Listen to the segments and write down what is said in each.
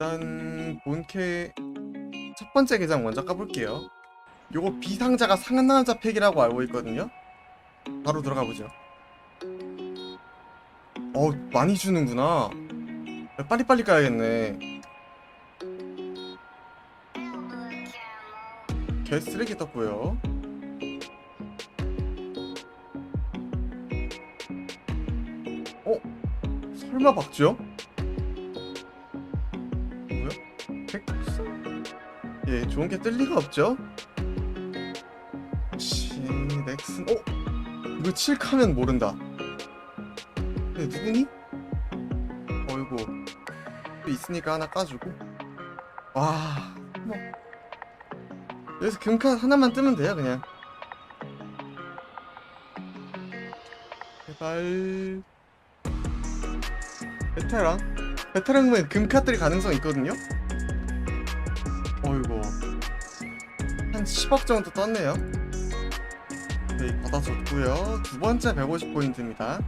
일단 본캐 첫 번째 계정 먼저 까볼게요. 요거 비상자가 상남자 팩이라고 알고 있거든요. 바로 들어가 보죠. 어 많이 주는구나. 빨리빨리 까야겠네. 개 쓰레기 떴고요. 어? 설마 박주영? 팩스? 예, 좋은 게 뜰 리가 없죠? 시, 넥슨, 어? 이거 7카면 모른다. 네, 누구니? 어이구. 또 있으니까 하나 까주고. 와, 뭐. 여기서 금카 하나만 뜨면 돼요, 그냥. 제발. 베테랑? 베테랑이면 금카 뜰 가능성 있거든요? 어이구. 한 10억 정도 떴네요. 네, 받아줬고요. 두 번째 150포인트입니다.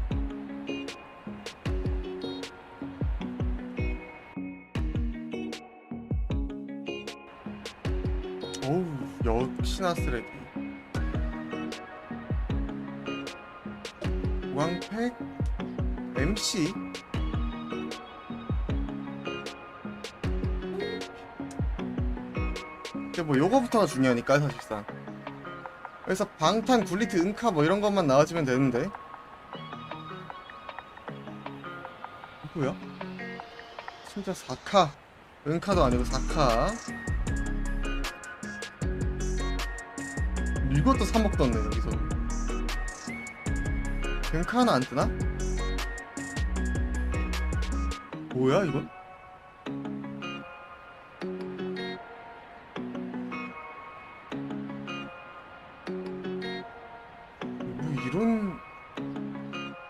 어우, 역시나 쓰레기. 왕팩 MC 이제 뭐 요거부터가 중요하니까 사실상 그래서 방탄 굴리트 은카 뭐 이런 것만 나와주면 되는데 뭐야? 진짜 4카 은카도 아니고 4카 이것도 3억 떴네 여기서 금카 하나 안 뜨나? 뭐야 이건? 이런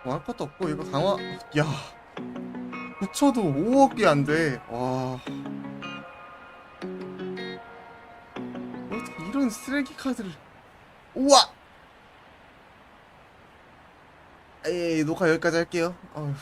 뭐 할 것도 없고 이거 강화 야 붙여도 5억이 안돼. 와. 어떻게 이런 쓰레기 카드를. 우와! 에이 녹화 여기까지 할게요. 어휴